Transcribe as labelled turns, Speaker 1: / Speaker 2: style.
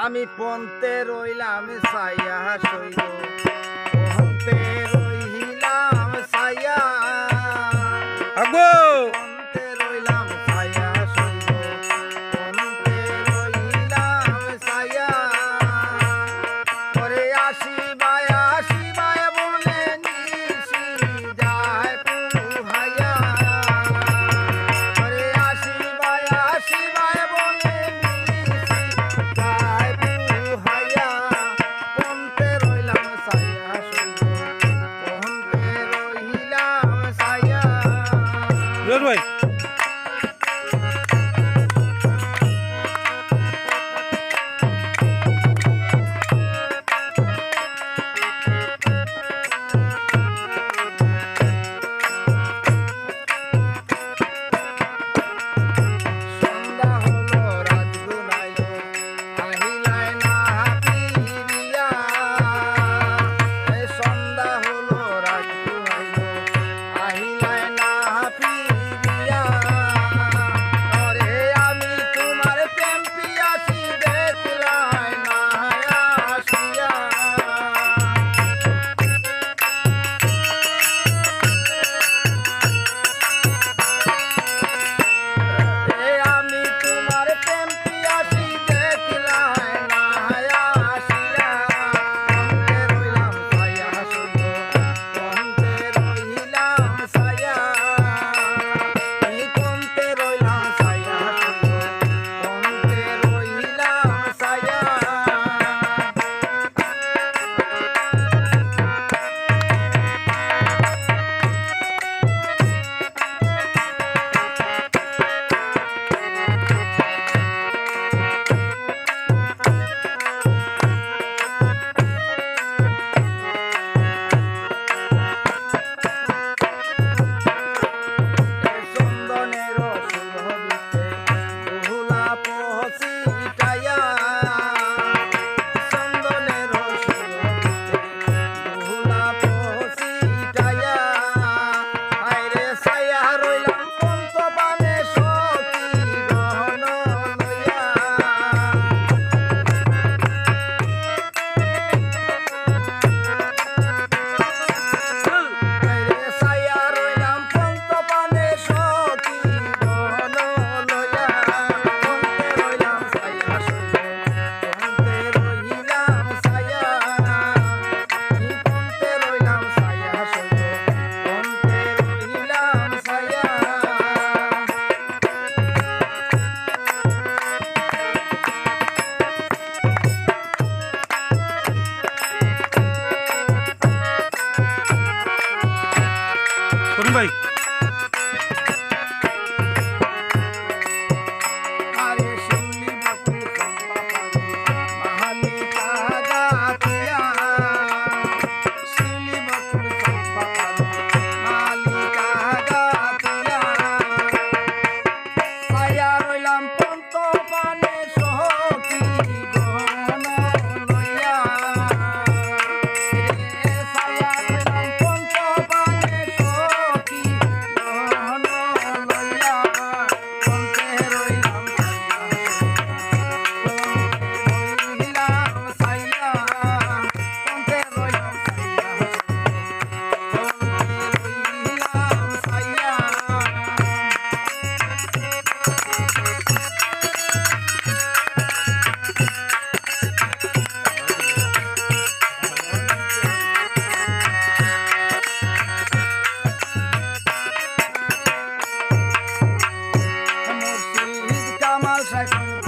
Speaker 1: আমি পন্তে রইলাম সাইয়া সইল পন্তে রইলাম সাইয়া ভাই மும்பை right.